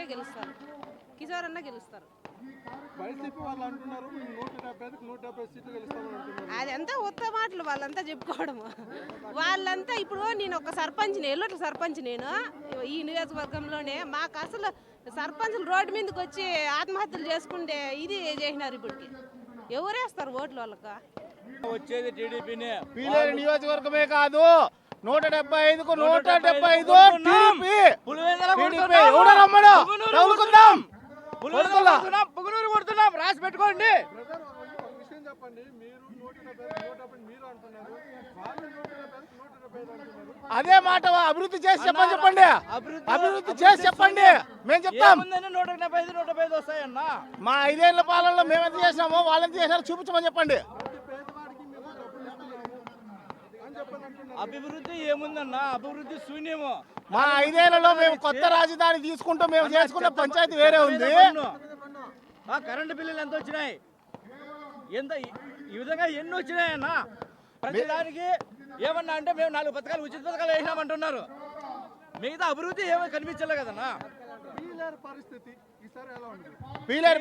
రెడ్డే గెలుస్తారు. కిషోర్ అన్న గెలుస్తారు. వైసీపీ వాళ్ళు అంటున్నారు మేము నూట డెబ్బై ఐదుకి నూట డెబ్బై సీట్లు గెలుస్తామని అంటున్నారు. అదంతా ఉత్త మాటలు వాళ్ళంతా చెప్పుకోవడము. వాళ్ళంతా ఇప్పుడు నేను ఒక సర్పంచ్ ఎల్లుట్ల సర్పంచ్ నేను. ఈ నియోజకవర్గంలోనే మాకు అసలు సర్పంచ్లు రోడ్డు మీదకి వచ్చి ఆత్మహత్యలు చేసుకుంటే ఇది చేసినారు ఇప్పటికి. ఎవరేస్తారు ఓట్లు వాళ్ళకి? వచ్చేది టీడీపీనే. నియోజకవర్గమే కాదు. నూట డెబ్బై ఐదుకు నూట డెబ్బై ఐదు కొడుతున్నాం. టీడీపీ. పులివెందుల టీడీపీ కొడుతున్నాం. ఎవడో నమ్మడు పుంగనూరు తగులుకుందాం. పులివెందుల కొడుతున్నా. కొడుతున్నాం, పుంగనూరు కొడుతున్నాం. రాసి పెట్టుకోండి. అదే మాట అభివృద్ధి చేసి చెప్పని చెప్పండి. అభివృద్ధి- చేసి చెప్పండి. మేము చెప్తాం. నూట డెబ్బై ఐదు నూట డెబ్బై ఐదు వస్తాయన్నా? మా ఐదేళ్ళ పాలనలో మేము ఎంత చేసినామో వాళ్ళు ఎంత చేసినారో చూపించమని చెప్పండి ప్రతి పేదవాడికి మేము డబ్బులు ఇస్తున్నాము అని చెప్పని అంటున్నారు అభివృద్ధి ఏముందన్నా? అభివృద్ధి శూన్యము. మా ఐదేళ్ళలో మేము కొత్త రాజధాని తీసుకుంటూ మేము చేసుకున్న పంచాయతీ వేరే ఉంది. ఆ కరెంటు బిల్లులు ఎంత వచ్చినాయి? ఎంత ఈ- విధంగా ఎన్ని వచ్చినాయన్నా ప్రతి దానికి ఏమన్నా అంటే మేము నాలుగు పథకాలు ఉచిత పథకాలు వేసినామంటున్నారు. మిగతా అభివృద్ధి ఏమీ కనిపించలే కదన్నా? పరిస్థితి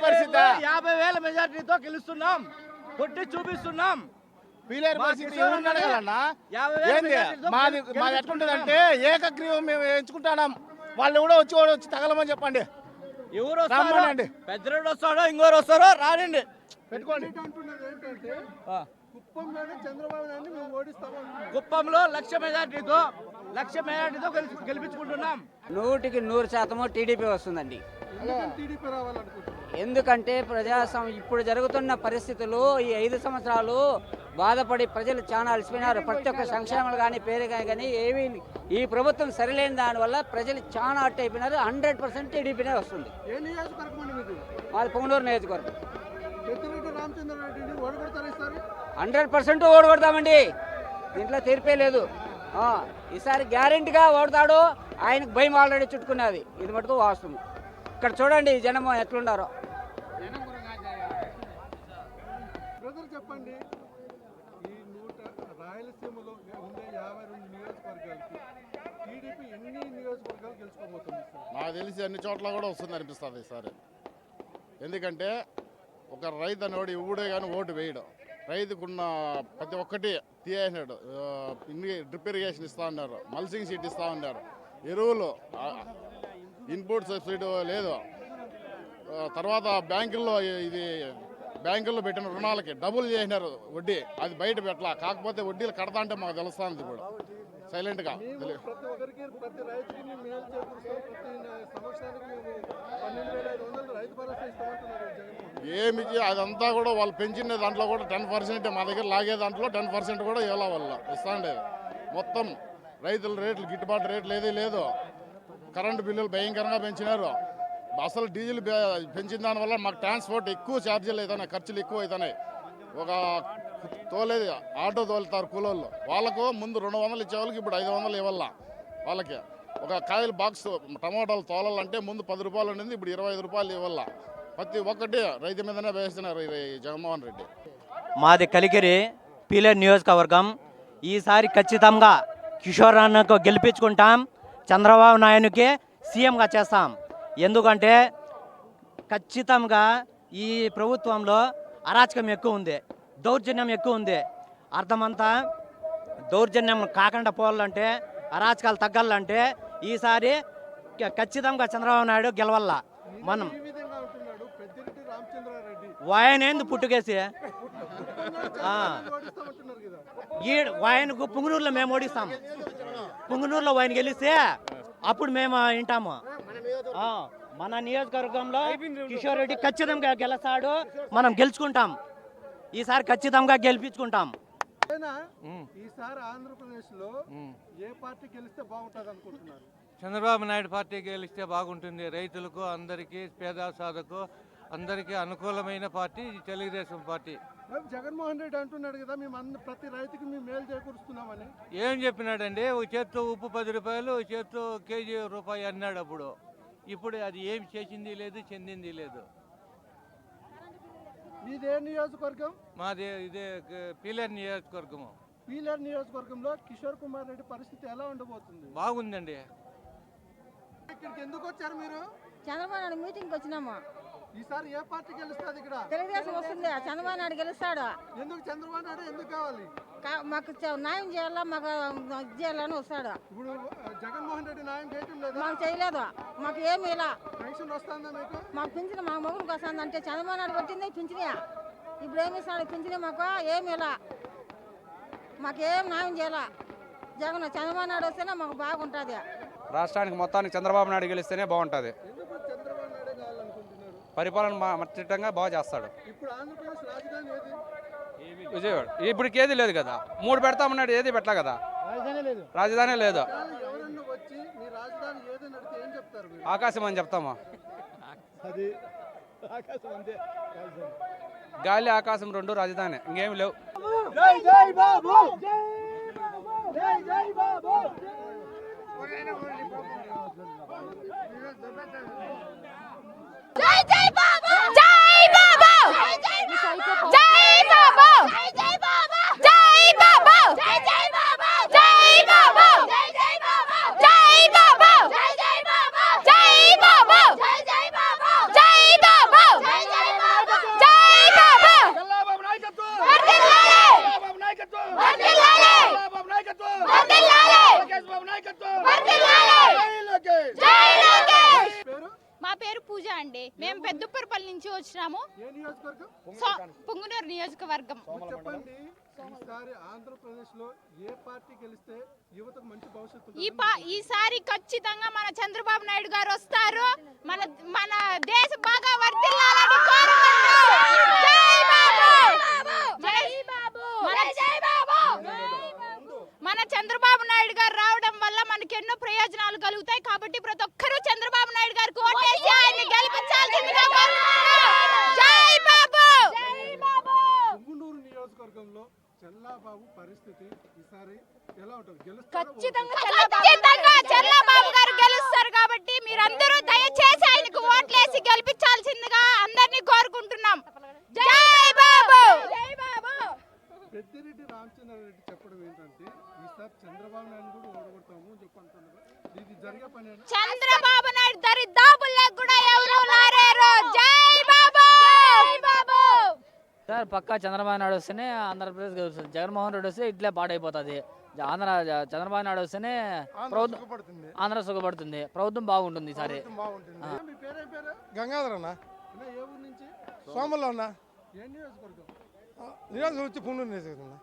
పరిస్థితి యాభై వేల మెజార్టీతో గెలుస్తున్నాం. కొట్టి చూపిస్తున్నాం. పీలేరు పరిస్థితి ఏంది? మాది. మాది ఎట్లుంటుందంటే ఏకగ్రీవం మేము ఎంచుకుంటాం వాళ్ళు కూడా వచ్చి వాడు వచ్చి తగలమని చెప్పండి. ఎవరు రమ్మనండి. పెద్దరెడ్డి వస్తాడో ఇంకోరు వస్తారో రానండి. పెట్టుకోండి. కుప్పంలో లక్ష మెజార్టీతో లక్ష మెజార్టీతో గెలిపించుకుంటున్నాం. నూటికి నూరు శాతము టీడీపీ వస్తుందండి. ఎందుకంటే ప్రజాస్వామ్యం ఇప్పుడు జరుగుతున్న పరిస్థితులు ఈ ఐదు సంవత్సరాలు బాధపడి ప్రజలు చాలా అలసిపోయినారు. ప్రతి ఒక్క సంక్షేమాలు కానీ పేరు కానీ ఏవి ఈ ప్రభుత్వం సరిలేని దానివల్ల ప్రజలు చాలా అట్టు అయిపోయినారు. హండ్రెడ్ పర్సెంట్ టీడీపీనే వస్తుంది. వాళ్ళ పొంగనూరు నియోజకవర్గం. హండ్రెడ్ పర్సెంట్ ఓడగొడతామండి. దీంట్లో తీర్పే లేదు. ఈసారి గ్యారెంటీగా ఓడతాడు. ఆయనకు భయం ఆల్రెడీ చుట్టుకున్నది. ఇది మటుకు వాస్తవం. ఇక్కడ చూడండి జనం ఎట్లున్నారో. చెప్పండి. రాయలసీమలో ఉండే యాభై రెండు నియోజకవర్గాలకి టీడీపీ ఎన్ని నియోజకవర్గాలు గెలుచుకోబోతుంది సార్? నాకు తెలిసి అన్ని చోట్ల కూడా వస్తుంది అనిపిస్తుంది ఈసారి ఎందుకంటే ఒక రైతు అనేవాడు ఇవ్వడే కానీ ఓటు వేయడం. రైతుకున్న ప్రతి ఒక్కటి తీయేసినాడు ఇన్ని డ్రిప్ ఇరిగేషన్ ఇస్తా ఉన్నారు మల్సింగ్ సీట్ ఇస్తా ఉన్నారు ఎరువులు ఇన్పుట్ సబ్సిడీ లేదు. తర్వాత బ్యాంకుల్లో ఇది బ్యాంకుల్లో పెట్టిన రుణాలకి డబుల్ చేసినారు వడ్డీ. అది బయట పెట్టలా. కాకపోతే వడ్డీలు కడతా అంటే మాకు తెలుస్తుంది ఇప్పుడు. సైలెంట్గా ఏమి అదంతా కూడా వాళ్ళు పెంచిన దాంట్లో కూడా టెన్ పర్సెంట్ మా దగ్గర లాగే దాంట్లో టెన్ పర్సెంట్ కూడా ఇవ్వాల వల్ల ఇస్తాండేది మొత్తం రైతుల రేట్లు గిట్టుబాటు రేట్లు ఏదీ లేదు. కరెంటు బిల్లులు భయంకరంగా పెంచినారు. అసలు డీజిల్ పెంచిన దానివల్ల మాకు ట్రాన్స్పోర్ట్ ఎక్కువ ఛార్జీలు అవుతున్నాయి ఖర్చులు ఎక్కువ అవుతున్నాయి ఒక తోలేది ఆటో తోలుతారు కూలోళ్ళు. వాళ్ళకు ముందు రెండు వందలు ఇచ్చేవాళ్ళకి ఇప్పుడు ఐదు వందలు ఇవ్వాల వాళ్ళకి. ఒక కాయల బాక్స్ టమాటాలు తోలాలంటే ముందు పది రూపాయలు ఉండింది ఇప్పుడు ఇరవై ఐదు రూపాయలు ఇవ్వాల. ప్రతి ఒక్కటి రైతు మీదనే వేస్తున్నారు జగన్మోహన్ రెడ్డి. మాది కలిగిరి పీలేరు నియోజకవర్గం. ఈసారి ఖచ్చితంగా కిషోర్ అన్నకు గెలిపించుకుంటాం చంద్రబాబు నాయునికి సీఎంగా చేస్తాం. ఎందుకంటే ఖచ్చితంగా ఈ ప్రభుత్వంలో అరాచకం ఎక్కువ ఉంది దౌర్జన్యం ఎక్కువ ఉంది. అర్థమంతా? దౌర్జన్యం కాకుండా పోవాలంటే అరాచకాలు తగ్గాలంటే ఈసారి ఖచ్చితంగా చంద్రబాబు నాయుడు గెలవల్ల. మనం వాయనేంది పుట్టుకేసి? ఈ ఆయనకు పుంగనూరులో మేము ఓడిస్తాం. పుంగనూరులో ఆయన గెలిస్తే అప్పుడు మేము వింటాము మన నియోజకవర్గంలో కిషోర్ రెడ్డి ఖచ్చితంగా గెలుస్తాడు. మనం గెలుచుకుంటాం. ఈసారి ఖచ్చితంగా గెలిపించుకుంటాం. అయినా ఈసారి ఆంధ్రప్రదేశ్లో ఏ పార్టీ గెలిస్తే బాగుంటుంది అనుకుంటున్నారు? చంద్రబాబు నాయుడు పార్టీ గెలిస్తే బాగుంటుంది. రైతులకు అందరికీ పేద సాధకు అందరికీ అనుకూలమైన పార్టీ ఈ తెలుగుదేశం పార్టీ. జగన్మోహన్ రెడ్డి అంటున్నాడు కదా మేము ప్రతి రైతుకి మేము మేలు చేకూరుస్తున్నామని. ఏం చెప్పినాడండి? ఒక చేత్తో ఉప్పు పది రూపాయలు ఒక చేత్తో కేజీ రూపాయి అన్నాడు అప్పుడు. ఇప్పుడు అది ఏం చేసింది లేదు చెందింది లేదు. మీదే నియోజకవర్గం? మాది ఇదే పీలేరు నియోజకవర్గము. పీలర్ నియోజకవర్గంలో కిషోర్ కుమార్ రెడ్డి పరిస్థితి ఎలా ఉండబోతుంది? బాగుందండి. ఇక్కడికి ఎందుకు వచ్చారు మీరు? చంద్రబాబు నాయుడు మీటింగ్కి వచ్చినాము? ఈసారి ఏ పార్టీ గెలుస్తుంది ఇక్కడ? తెలుగుదేశం వస్తుంది. చంద్రబాబు నాయుడు గెలుస్తాడు? ఎందుకు చంద్రబాబు నాయుడు ఎందుకు కావాలి? మాకు న్యాయం చేయాలా? మాకు చేయాలని వస్తాడు? ఇప్పుడు జగన్మోహన్ రెడ్డి న్యాయం చేయటం లేదా? మాకు చేయలేదు? మాకు ఏమి ఇలా. పెన్షన్ వస్తుందా మీకు? మాకు పింఛన్ మా మొగుడికి వస్తుంది? అంటే చంద్రబాబు నాయుడు పెట్టింది పింఛనే. ఇప్పుడు ఏమి ఇస్తాడు పింఛనే మాకు? ఏమి ఇలా. మాకు ఏం న్యాయం చేయాల? జగన్ చంద్రబాబు నాయుడు వస్తేనే మాకు బాగుంటుంది. రాష్ట్రానికి మొత్తానికి చంద్రబాబు నాయుడు గెలిస్తేనే బాగుంటుంది ఎందుకు చంద్రబాబు నాయుడు కావాలనుకుంటున్నారు పరిపాలన మా- మచ్చటంగా బాగా చేస్తాడు. ఇప్పుడు ఆంధ్రప్రదేశ్ రాజధాని ఏది? విజయవాడ. ఇప్పటికి ఏది లేదు కదా. మూడు పెడతామన్నాడు ఏది పెట్టలే కదా? రాజధాని లేదు. ఆకాశం అని చెప్తామా? అది ఆకాశం అంతే. గాలి ఆకాశం రెండు రాజధాని. ఇంకేం లేవు. జై జై బాబు జై బాబు జై బాబు జై బాబు జై బాబు జై జై బాబు జై బాబు జై జై బాబు జై బాబు జై జై బాబు జై బాబు జై జై బాబు జై బాబు జై జై బాబు జై బాబు చంద్రబాబు నాయకత్వం వర్ధిల్లాలి చంద్రబాబు నాయకత్వం వర్ధిల్లాలి చంద్రబాబు నాయకత్వం వర్ధిల్లాలి లోకేష్ బాబు నాయకత్వం వర్ధిల్లాలి జై లోకేష్ జై లోకేష్ పేరు మా పేరు పూజ అండి మేము పెద్దపర్పల్లి నుంచి వచ్చినాము ఏ నియోజకవర్గం సో పుంగునూరు నియోజకవర్గం. చెప్పండి ఈసారి ఆంధ్రప్రదేశ్లో ఏ పార్టీ గెలిస్తే యువతకు మంచి భవిష్యత్తు ఈ ఉంటుంది? పా ఈసారి ఖచ్చితంగా మన చంద్రబాబు నాయుడు గారు వస్తారు. మన మన దేశం బాగా వర్ధిల్లాలని కోరుకుంటూ జై బాబు జై బాబు జై బాబు మన చంద్రబాబు నాయుడు గారు రావడం వల్ల మనకి ఎన్నో ప్రయోజనాలు కలుగుతాయి కాబట్టి ప్రతి ఒక్కరూ చంద్రబాబు నాయుడు గారికి ఓటేసి ఆయన్ని గెలిపించాల్సిందిగా కోరుకుంటున్నాం జై బాబు జై బాబు పుంగునూరు నియోజకవర్గంలో చెల్లాబాబు పరిస్థితి ఈసారి ఎలా ఉంటుంది? గెలుస్తారా ఖచ్చితంగా ఖచ్చితంగా చంద్రబాబు గారు గెలుస్తారు కాబట్టి మీరందరూ దయచేసి ఆయనకు ఓట్లేసి గెలిపించాల్సిందిగా అందరినీ కోరుకుంటున్నాం. జై బాబు! జై బాబు! పెద్దిరెడ్డి రామచంద్రారెడ్డి చెప్పడం ఏంటంటే ఈసారి చంద్రబాబు నాయుడు కూడా ఓడగొడతాము అని చెప్పి అంటున్నారు. ఇది జరిగే పని చంద్రబాబు నాయుడు దరిదాపుల్లో కూడా ఎవరు లారేరు జై బాబు జై బాబు సార్ పక్కా చంద్రబాబు నాయుడు వస్తేనే ఆంధ్రప్రదేశ్ గెలుస్తుంది. జగన్మోహన్ రెడ్డి వస్తే ఇట్లే పాడైపోతుంది. ఆంధ్ర చంద్రబాబు నాయుడు వస్తేనే ప్రభుత్వం ఆంధ్ర సుఖపడుతుంది. ప్రభుత్వం బాగుంటుంది పేరు గంగాధర్ అన్న. సోమల్లో నియోజకవర్గం? వచ్చి నియోజకవర్గం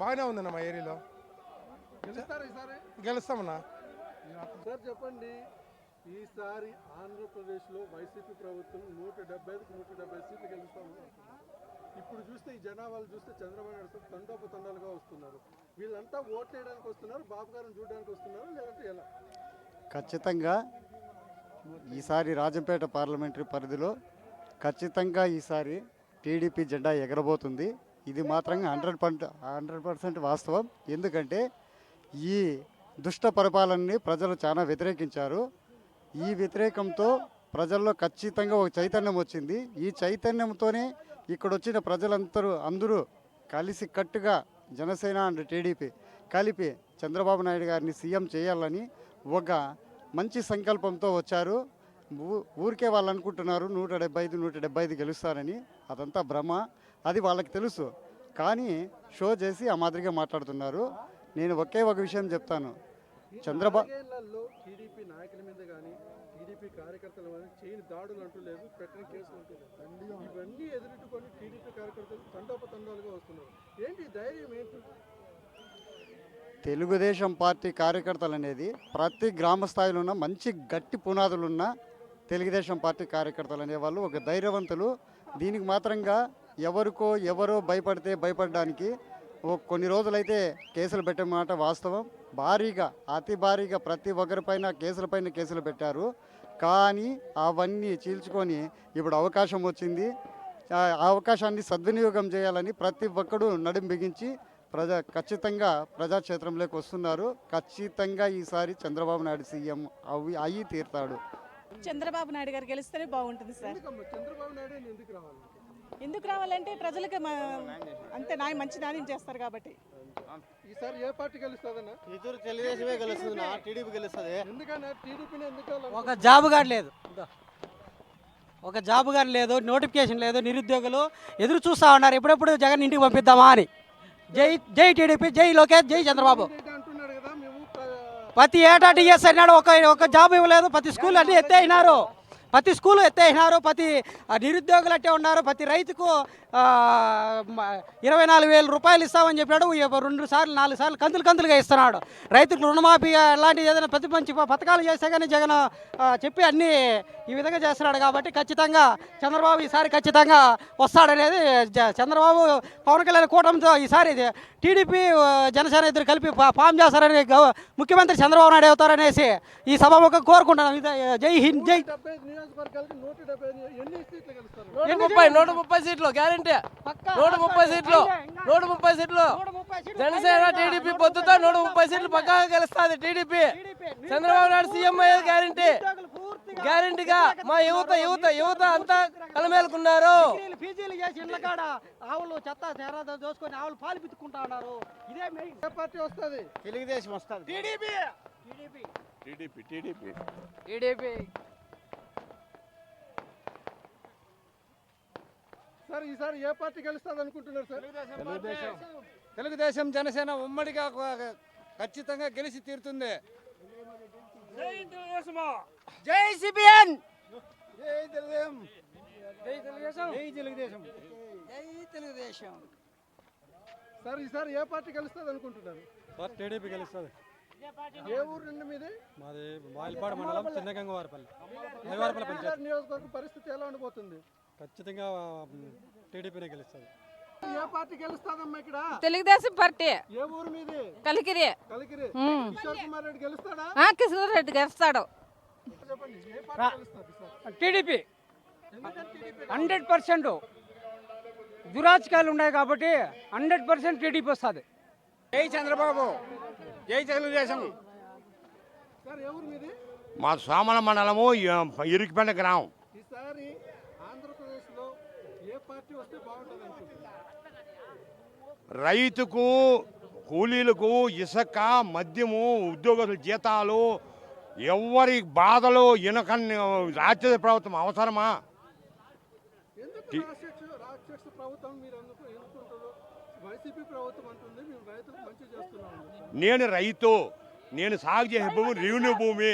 బాగానే ఉందన్న మా ఏరియాలో. గెలుస్తామన్నా. సార్ చెప్పండి. ఈసారి ఆంధ్రప్రదేశ్లో వైసీపీ ప్రభుత్వం నూట డెబ్బై ఐదుకు నూట డెబ్బై సీట్లు గెలుస్తాము ఇప్పుడు చూస్తే ఈ జనాభాలు చూస్తే చంద్రబాబు నాయుడు సార్ తండోపతండాలుగా వస్తున్నారు. వీళ్ళంతా ఓట్లు వేయడానికి వస్తున్నారు బాబు గారిని చూడడానికి వస్తున్నారు లేదంటే ఎలా? ఖచ్చితంగా ఈసారి రాజంపేట పార్లమెంటరీ పరిధిలో ఖచ్చితంగా ఈసారి టీడీపీ జెండా ఎగరబోతుంది. ఇది మాత్రంగా హండ్రెడ్ పర్సెంట్ హండ్రెడ్ పర్సెంట్ వాస్తవం. ఎందుకంటే ఈ దుష్ట పరిపాలనని ప్రజలు చాలా వ్యతిరేకించారు. ఈ వ్యతిరేకంతో ప్రజల్లో ఖచ్చితంగా ఒక చైతన్యం వచ్చింది. ఈ చైతన్యంతోనే ఇక్కడ వచ్చిన ప్రజలందరూ అందరూ కలిసి కట్టుగా జనసేన అండ్ టీడీపీ కలిపి చంద్రబాబు నాయుడు గారిని సీఎం చేయాలని ఒక మంచి సంకల్పంతో వచ్చారు. ఊ- ఊరికే వాళ్ళు అనుకుంటున్నారు నూట డెబ్బై ఐదు నూట డెబ్బై ఐదు గెలుస్తారని. అదంతా భ్రమ. అది వాళ్ళకి తెలుసు. కానీ షో చేసి ఆ మాదిరిగా మాట్లాడుతున్నారు. నేను ఒకే ఒక విషయం చెప్తాను. చంద్రబాబు నాలుగేళ్ళలో టీడీపీ నాయకుల మీద కానీ టీడీపీ కార్యకర్తల మీద చేయని దాడులు అంటూ లేదు పెట్టిన కేసులు అంటూ లేదు ఇవన్నీ ఎదుర్కొని టీడీపీ కార్యకర్తలు తండోపతండాలుగా వస్తున్నారు. ఏంటి ఈ ధైర్యం ఏంటి? తెలుగుదేశం పార్టీ కార్యకర్తలు అనేది ప్రతి గ్రామ స్థాయిలో ఉన్న మంచి గట్టి పునాదులున్న తెలుగుదేశం పార్టీ కార్యకర్తలు అనేవాళ్ళు ఒక ధైర్యవంతులు. దీనికి మాత్రంగా ఎవరికో ఎవరో భయపడితే భయపడడానికి కొన్ని రోజులైతే కేసులు పెట్టే మాట వాస్తవం. భారీగా అతి భారీగా ప్రతి ఒక్కరిపైన కేసులపైన కేసులు పెట్టారు. కానీ అవన్నీ చీల్చుకొని ఇప్పుడు అవకాశం వచ్చింది. ఆ అవకాశాన్ని సద్వినియోగం చేయాలని ప్రతి ఒక్కడు నడుం బిగించి ప్రజా ఖచ్చితంగా ప్రజాక్షేత్రంలోకి వస్తున్నారు. ఖచ్చితంగా ఈసారి చంద్రబాబు నాయుడు సీఎం అవి అయ్యి తీరుతాడు. చంద్రబాబు నాయుడు గారు గెలిస్తేనే బాగుంటుంది సార్. చంద్రబాబు నాయుడు ఎందుకు రావాలి? ఎందుకు రావాలంటే ప్రజలకి అంతే న్యాయం మంచి న్యాయం చేస్తారు కాబట్టి. ఈసారి ఏ పార్టీ గెలుస్తుందన్న? ఇద్దరు తెలుగుదేశమే గెలుస్తుంది టీడీపీ గెలుస్తుంది. ఎందుకన్నా? టీడీపీని ఎందుకు ఒక జాబ్ గారు లేదు. ఒక జాబ్ గారు లేదు నోటిఫికేషన్ లేదు నిరుద్యోగులు ఎదురు చూస్తా ఉన్నారు. ఎప్పుడెప్పుడు జగన్ ఇంటికి పంపిద్దామా అని. జై జై టీడీపీ జై లోకేష్ జై చంద్రబాబు. అంటున్నాడు కదా మేము ప్రతి ఏటా టీఎస్ అన్నాడు ఒక ఒక జాబ్ ఇవ్వలేదు ప్రతి స్కూల్ అన్ని ఎత్తేసినారు. ప్రతి స్కూల్ ఎత్తేసినారు ప్రతి నిరుద్యోగులు అట్టే ఉన్నారు ప్రతి రైతుకు ఇరవై నాలుగు వేల రూపాయలు ఇస్తామని చెప్పాడు రెండు సార్లు నాలుగు సార్లు కంతులు కంతులుగా ఇస్తున్నాడు. రైతులకు రుణమాఫీ అలాంటి ఏదైనా ప్రతి మంచి పథకాలు చేస్తే కానీ జగన్ చెప్పి అన్నీ ఈ విధంగా చేస్తున్నాడు కాబట్టి ఖచ్చితంగా చంద్రబాబు ఈసారి ఖచ్చితంగా వస్తాడనేది జ- చంద్రబాబు పవన్ కళ్యాణ్ కూటమితో ఈసారి టీడీపీ జనసేన ఇద్దరు కలిపి ఫామ్ చేస్తారని ముఖ్యమంత్రి చంద్రబాబు నాయుడు అవుతారనేసి ఈ సభాముఖం కోరుకుంటున్నాం. జై హింద్ జై నియోజకవర్గాలకి నూట డెబ్బై ఐదు ఎన్ని సీట్లు గెలుస్తారు? నూట ముప్పై నూట ముప్పై సీట్లు గ్యారంటీ. నూట ముప్పై సీట్లు నూట ముప్పై సీట్లు. జనసేన టీడీపీ పొద్దుతో నూట ముప్పై సీట్లు పక్కాగా గెలుస్తుంది టీడీపీ. చంద్రబాబు నాయుడు సీఎం అయ్యేది గ్యారంటీ. గ్యారంటీగా మా యువత యువత యువత అంతా కలమేలుకున్నారు. డిగ్రీలు, పీజీలు చేసి ఇళ్ళ కాడ ఆవులు చెత్త చెరాద దోసుకొని ఆవులు పాలు పితుక్కుంటా ఉన్నారు. ఇదే మెయిన్. ఏ పార్టీ వస్తుంది తెలుగుదేశం వస్తుంది? TDP. TDP TDP. TDP. Sir ఈసారి ఏ పార్టీ గెలుస్తుంది అనుకుంటున్నారు సార్? తెలుగుదేశం తెలుగుదేశం. జనసేన ఉమ్మడిగా ఖచ్చితంగా గెలిచి తీరుతుంది. జై సిబిఎన్ జై తెలుగుదేశం. జై తెలుగుదేశం. జై తెలుగుదేశం. జై తెలుగుదేశం. సార్ ఈసారి ఏ పార్టీ గెలుస్తుంది అనుకుంటున్నారు? సార్ టీడీపీ గెలుస్తుంది. ఏ ఊరు నుండి మీది? మాది మాయిల్పాడు మండలం చిన్నగంగవారిపల్లి. నియోజకవర్గ పరిస్థితి ఎలా ఉండబోతుంది? ఖచ్చితంగా టీడీపీనే గెలుస్తుంది. ఏ పార్టీ గెలుస్తాదమ్మా ఇక్కడ? తెలుగుదేశం పార్టీ. ఏ ఊరు మీది? కలికిరి. కిషోర్ కుమార్ రెడ్డి గెలుస్తాడా? ఆ, కిషోర్ రెడ్డి గెలుస్తాడు. చెప్పండి ఏ పార్టీ గెలుస్తుంది సార్ టీడీపీ. హండ్రెడ్ పర్సెంట్ దురాచకాలు ఉన్నాయి కాబట్టి హండ్రెడ్ పర్సెంట్ టీడీపీ వస్తుంది. జై చంద్రబాబు. జై తెలుగుదేశం. సార్ ఏ ఊరు మీది? మా సోమల మండలము ఇరుకిపెండ గ్రామం. ఈసారి ఆంధ్రప్రదేశ్లో ఏ పార్టీ వస్తే బాగుంటుంది అనుకుంటున్నారు రైతుకు కూలీలకు ఇసుక మద్యము ఉద్యోగుల జీతాలు ఎవరి బాధలు ఇనకన్ని ప్రభుత్వం అవసరమా? రాక్షస ప్రభుత్వం చేస్తున్నాము. నేను రైతు నేను సాగు చేసే భూమి రెవెన్యూ భూమి.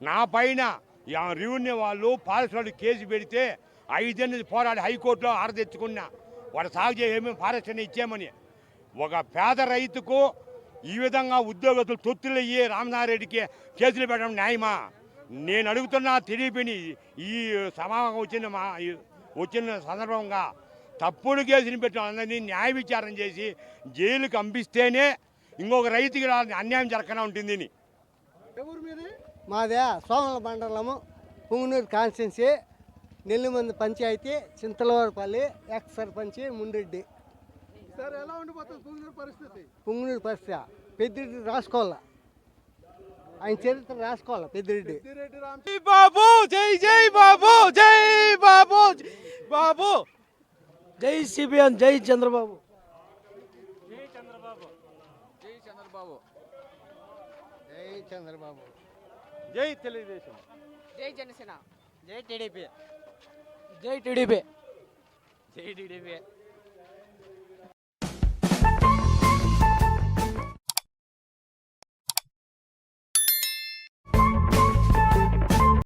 నా పైన రెవెన్యూ వాళ్ళు వాళ్ళు కేసు పెడితే ఐదేళ్ళు పోరాడి హైకోర్టులో ఆర తెచ్చుకున్నా. వాడు సాగు చేయమని ఫారెస్ట్ అని ఇచ్చామని ఒక పేద రైతుకు ఈ విధంగా ఉద్యోగస్తులు తొత్తులు అయ్యి రామనారెడ్డికి కేసులు పెట్టడం న్యాయమా? నేను అడుగుతున్నా టీడీపీని ఈ సమావేశం వచ్చిన మా వచ్చిన సందర్భంగా తప్పుడు కేసుని పెట్టిన అందరినీ న్యాయ విచారం చేసి జైలుకి పంపిస్తేనే ఇంకొక రైతుకి అన్యాయం జరగకుండా ఉంటుంది అని. మాదే సోమల మండలము Punganur constituency Nellimandi panchayat Chintalavaripalli ex sarpanch Mundreddy. Sir ఎలా ఉండిపోతుంది పుంగనూరు పరిస్థితి? పుంగనూరు పరిస్థితి పెద్దిరెడ్డి రాసుకోవాలా. ఆయన చరిత్ర రాసుకోవాలా పెద్దిరెడ్డి. బాబు జై జై బాబు జై బాబు బాబు. జై సిబిఎన్ జై చంద్రబాబు. జై చంద్రబాబు. జై చంద్రబాబు. జై చంద్రబాబు. జై తెలుగుదేశం. జై జనసేన. జై టీడీపీ. జై టీడీపీ జై టీడీపీ